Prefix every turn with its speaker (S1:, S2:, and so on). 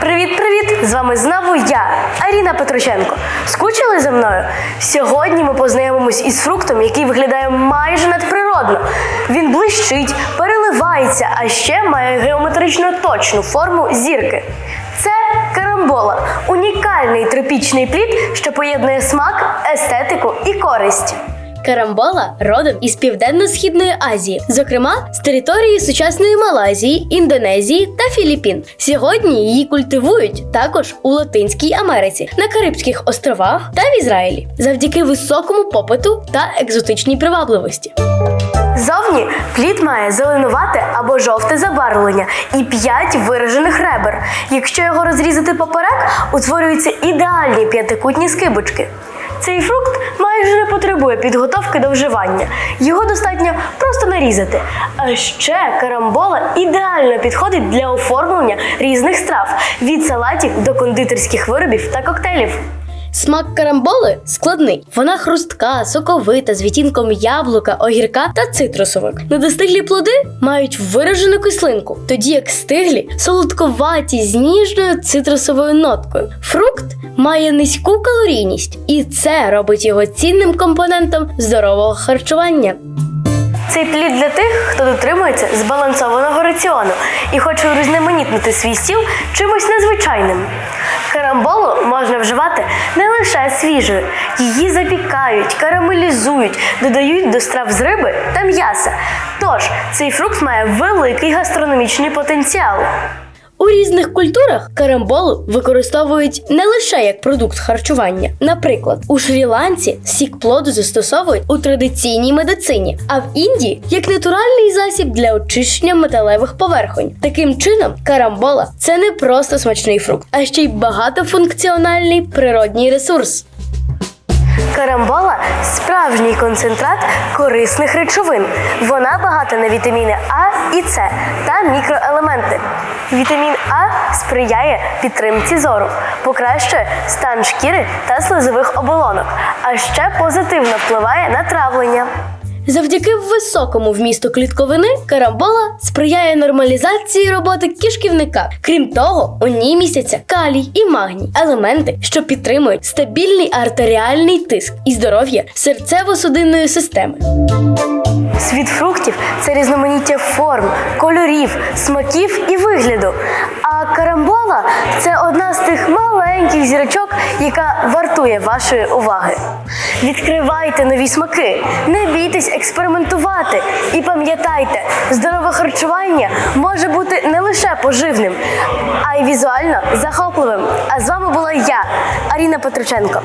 S1: Привіт-привіт! З вами знову я, Аріна Петроченко. Скучили за мною? Сьогодні ми познайомимось із фруктом, який виглядає майже надприродно. Він блищить, переливається, а ще має геометрично точну форму зірки. Це карамбола унікальний тропічний плід, що поєднує смак, естетику і користь.
S2: Карамбола родом із Південно-Східної Азії, зокрема з території сучасної Малайзії, Індонезії та Філіппін. Сьогодні її культивують також у Латинській Америці, на Карибських островах та в Ізраїлі, завдяки високому попиту та екзотичній привабливості.
S1: Зовні плід має зеленувате або жовте забарвлення і п'ять виражених ребер. Якщо його розрізати поперек, утворюються ідеальні п'ятикутні скибочки. Цей фрукт майже не потребує підготовки до вживання. Його достатньо просто нарізати. А ще карамбола ідеально підходить для оформлення різних страв від салатів до кондитерських виробів та коктейлів.
S2: Смак карамболи складний. Вона хрустка, соковита, з відтінком яблука, огірка та цитрусовик. Недостиглі плоди мають виражену кислинку, тоді як стиглі солодковаті з ніжною цитрусовою ноткою. Фрукт має низьку калорійність, і це робить його цінним компонентом здорового харчування.
S1: Цей плід для тих, хто дотримується збалансованого раціону і хоче урізноманітнити свій стіл чимось незвичайним. Карамболу можна вживати не лише свіжою, її запікають, карамелізують, додають до страв з риби та м'яса. Тож цей фрукт має великий гастрономічний потенціал.
S2: У різних культурах карамболу використовують не лише як продукт харчування. Наприклад, у Шрі-Ланці сік плоду застосовують у традиційній медицині, а в Індії як натуральний засіб для очищення металевих поверхонь. Таким чином, карамбола це не просто смачний фрукт, а ще й багатофункціональний природній ресурс.
S1: Карамбола справжній концентрат корисних речовин. Вона багата на вітаміни А і С та мікроелементи. Вітамін А сприяє підтримці зору, покращує стан шкіри та слизових оболонок, а ще позитивно впливає на травлення.
S2: Завдяки високому вмісту клітковини карамбола сприяє нормалізації роботи кишківника. Крім того, у ній містяться калій і магній, елементи, що підтримують стабільний артеріальний тиск і здоров'я серцево-судинної системи.
S1: Світ фруктів це різноманіття форм, кольорів, смаків і вигляду. А карамбола це одна з тих маленьких зірочок, яка вартує вашої уваги. Відкривайте нові смаки, не бійтесь експериментувати. І пам'ятайте, здорове харчування може бути не лише поживним, а й візуально захопливим. А з вами була я, Аріна Петроченко.